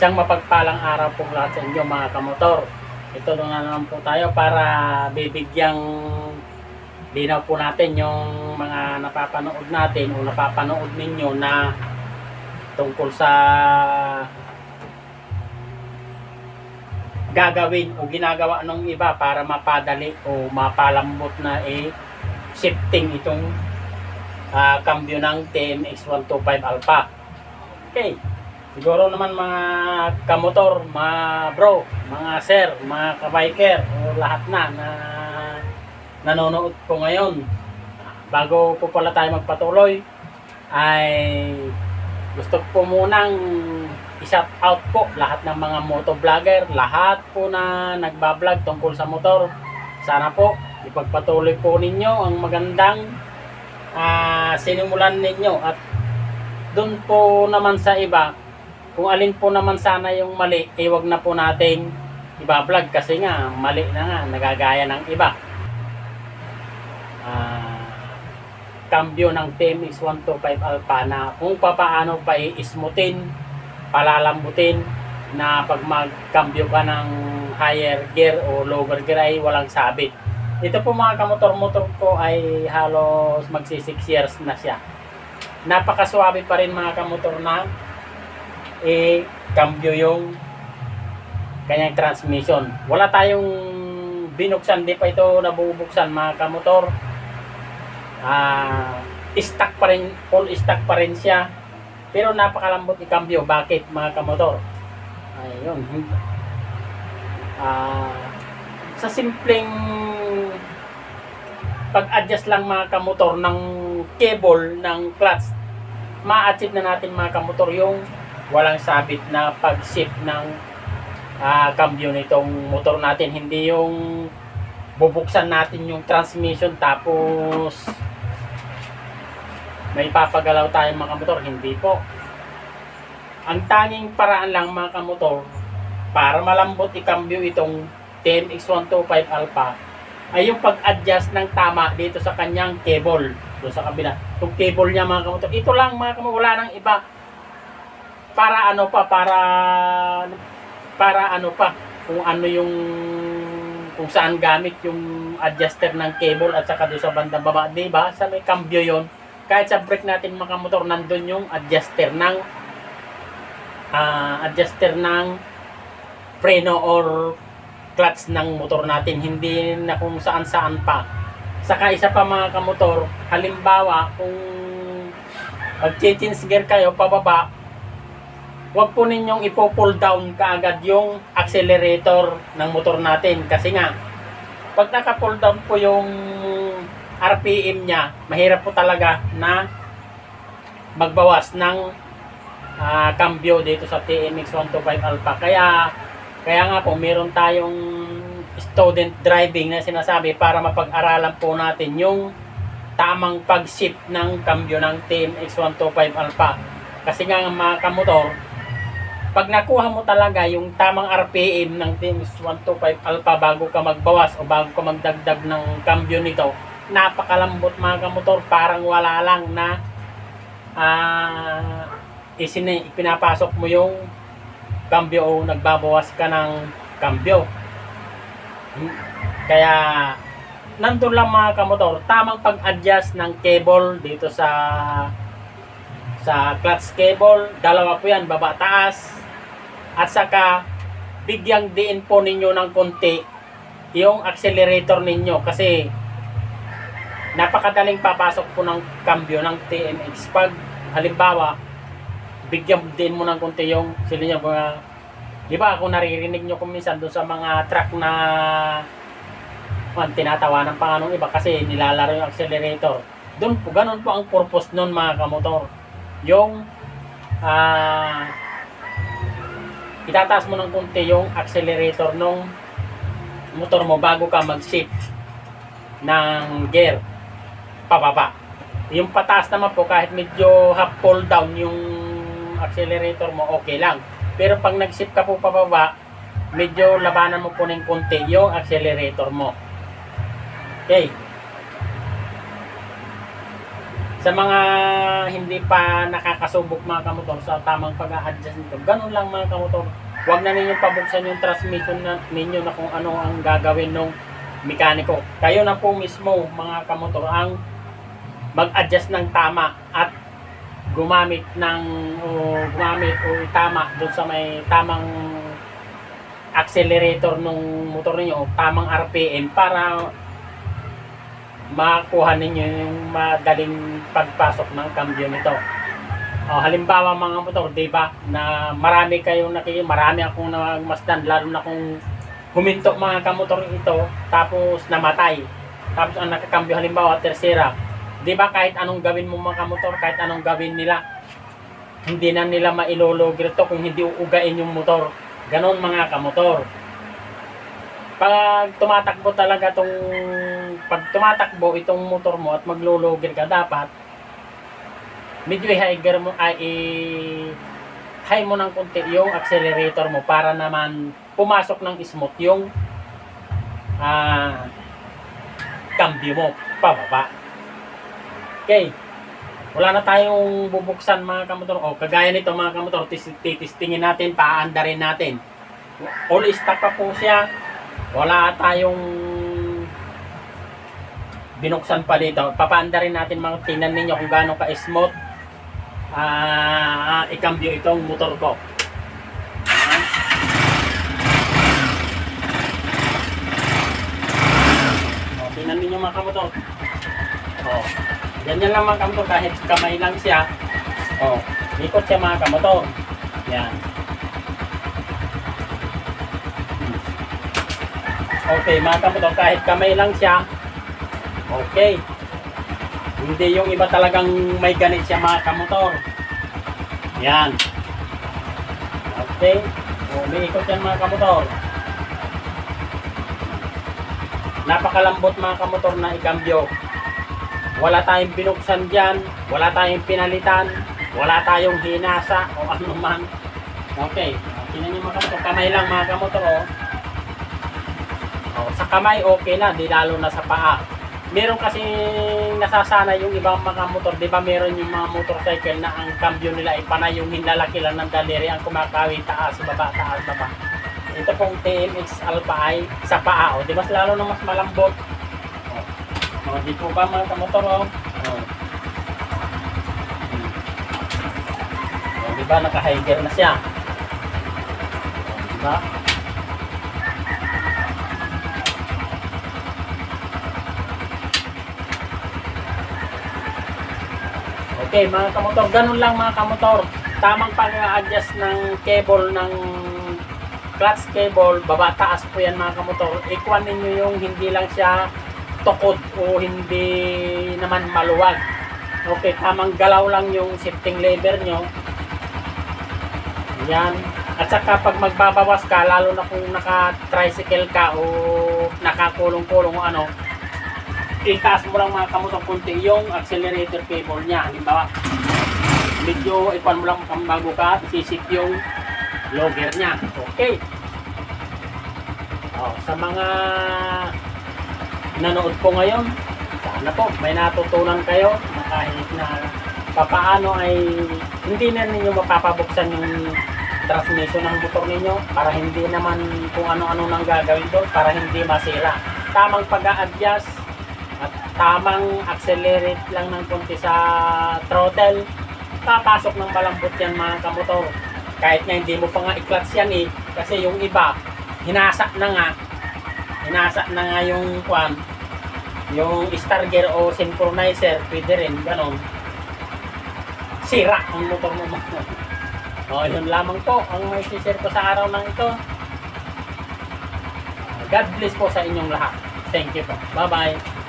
Isang mapagpalang araw po lahat sa inyo mga kamotor. Ito na naman po tayo para bibigyang linaw po natin yung mga napapanood natin o napapanood ninyo na tungkol sa gagawin o ginagawa ng iba para mapadali o mapalambot na eh shifting itong ah, cambio ng TMX125 Alpha. Okay. Siguro naman mga kamotor, mga bro, mga sir, mga kabiker, o lahat na na nanonood po ngayon. Bago po pala tayo magpatuloy, ay gusto ko munang i-shout out po lahat ng mga motovlogger, lahat po na nagbablog tungkol sa motor. Sana po ipagpatuloy po ninyo ang magandang ah, sinimulan ninyo at doon po naman sa iba, kung alin po naman sana yung mali, eh wag na po nating ibablog kasi nga mali na nga, nagagaya ng iba. Ah, cambio ng TMX 125 Alpha na kung papaano pa iismutin, palalambutin na pag mag-cambio ka ng higher gear o lower gear ay walang sabit. Ito po mga kamotor-motor ko ay halos magsi 6 years na siya. Napakaswabe pa rin mga kamotor na eh, cambio yung kanyang transmission. Wala tayong binuksan, di pa ito nabubuksan mga kamotor. Ah, stock pa rin, full stock pa rin siya. Pero napakalambot i-cambio. Bakit mga kamotor? Ayun. Ah, sa simpleng pag-adjust lang mga kamotor ng cable ng clutch, ma-achieve na natin mga kamotor yung walang sabit na pag-shift ng ah, cambio nitong motor natin. Hindi yung bubuksan natin yung transmission tapos may papagalaw tayong mga kamotor. Hindi po. Ang tanging paraan lang mga kamotor para malambot i-cambio itong TMX125 Alpha ay yung pag-adjust ng tama dito sa kanyang cable doon sa kabila. Itong cable niya mga kamotor. Ito lang mga kamotor. Wala nang iba. Para ano pa, para para ano pa, kung ano yung kung saan gamit yung adjuster ng cable at saka doon sa bandang baba, di ba? Sa may cambio yon kahit sa brake natin mga motor, nandun yung adjuster ng ah, adjuster ng preno or clutch ng motor natin, hindi na kung saan saan pa. Saka isa pa mga kamotor, halimbawa kung mag-change gear kayo pababa, wag po ninyong ipo-pull down kaagad yung accelerator ng motor natin kasi nga pag naka-pull down po yung RPM niya, mahirap po talaga na magbawas ng ah, cambio dito sa TMX 125 Alpha. Kaya kaya nga po meron tayong student driving na sinasabi para mapag-aralan po natin yung tamang pag-shift ng cambio ng TMX 125 Alpha. Kasi nga mga kamotor, pag nakuha mo talaga yung tamang RPM ng TMX 125 Alpha bago ka magbawas o bago ka magdagdag ng cambio nito, napakalambot mga kamotor, parang wala lang na ah isini, ipinapasok mo yung cambio o nagbabawas ka ng cambio. Kaya nandun lang mga kamotor, tamang pag-adjust ng cable dito sa sa clutch cable, dalawa po yan, baba taas. At saka bigyang diin po ninyo ng konti yung accelerator ninyo kasi napakadaling papasok po ng cambio ng TMX pag halimbawa bigyan din mo ng konti yung sila niya mga di ba kung naririnig nyo kung minsan doon sa mga truck na man, tinatawanan pa nga nung iba kasi nilalaro yung accelerator. Doon po ganun po ang purpose nun mga kamotor yung ah itataas mo ng konti yung accelerator nung motor mo bago ka mag-shift ng gear pababa. Yung pataas naman po kahit medyo half pull down yung accelerator mo okay lang. Pero pag nag-shift ka po pababa medyo labanan mo po ng konti yung accelerator mo. Okay sa mga hindi pa nakakasubok mga kamotor sa tamang pag-a-adjust nito, ganun lang mga kamotor. Huwag na ninyong pabuksan yung transmission na, ninyo na kung ano ang gagawin ng mekaniko. Kayo na po mismo mga kamotor ang mag-adjust ng tama at gumamit ng o gumamit o tama doon sa may tamang accelerator ng motor niyo o tamang RPM para makuha ninyo yung madaling pagpasok ng cambio nito. O, halimbawa mga motor, di ba, na marami kayong nakikita, marami akong nagmasdan, lalo na kung huminto mga kamotor ito, tapos namatay. Tapos ang nakakambyo, halimbawa, tersera, di ba kahit anong gawin mo mga kamotor, kahit anong gawin nila, hindi na nila mailologir to kung hindi uugain yung motor. Ganon mga kamotor. Pag tumatakbo talaga tong pag tumatakbo itong motor mo at maglologir ka dapat medyo i-higher mo ay high mo ng konti yung accelerator mo para naman pumasok ng smooth yung ah cambio mo pababa. Okay. Wala na tayong bubuksan mga kamotor. O, kagaya nito mga kamotor, tis- titistingin natin, paandarin natin. All stock pa po siya. Wala tayong binuksan pa dito. Papaandarin natin mga tingnan ninyo kung gaano ka-smooth ah ikambyo itong motor ko. Ayan. O, tingnan ninyo mga kamotor. O, ganyan lang mga kamotor kahit kamay lang siya. O, ikot siya mga kamotor. Yan. Hmm. Okay mga kamotor, kahit kamay lang siya. Okay. Hindi yung iba talagang may ganit siya mga kamotor. Yan. Okay. O, may ikot yan mga kamotor. Napakalambot mga kamotor na ikambyo. Wala tayong binuksan dyan. Wala tayong pinalitan. Wala tayong hinasa o ano man. Okay. Tingnan niyo mga kamotor. Kamay lang mga kamotor. Oh. Oh, sa kamay okay na. Di lalo na sa paa meron kasi nasasana yung ibang mga motor, di ba meron yung mga motorcycle na ang cambio nila ay panay yung hinlalaki lang ng daliri ang kumakawi taas, baba, taas, baba. Ito pong TMX Alpha ay sa paa, o, di ba lalo na mas malambot. O, o di po ba mga kamotor, o? O, o di ba naka-higer na siya. O, di ba? Okay, mga kamotor, ganun lang mga kamotor. Tamang pag-adjust ng cable ng clutch cable, baba taas po yan mga kamotor. Ikuan ninyo yung hindi lang siya tukod o hindi naman maluwag. Okay, tamang galaw lang yung shifting lever nyo. Yan. At saka pag magbabawas ka, lalo na kung naka-tricycle ka o nakakulong-kulong o ano, itaas mo lang mga kamotor konti yung accelerator cable niya. Halimbawa, medyo ipan mo lang bago ka, isisip yung logger niya. Okay. Oh, sa mga nanood po ngayon, sana po may natutunan kayo na kahit na papaano ay hindi na ninyo mapapabuksan yung transmission ng motor ninyo para hindi naman kung ano-ano nang gagawin doon para hindi masira. Tamang pag-a-adjust at tamang accelerate lang ng konti sa throttle, papasok ng malambot yan mga kamotor. Kahit nga hindi mo pa nga i-clutch yan eh, kasi yung iba, hinasa na nga, hinasa na nga yung kwan, yung starter o synchronizer, pwede rin, ganon. Sira ang motor mo. o, yun lamang po ang may share ko sa araw ng ito. God bless po sa inyong lahat. Thank you po. Bye-bye.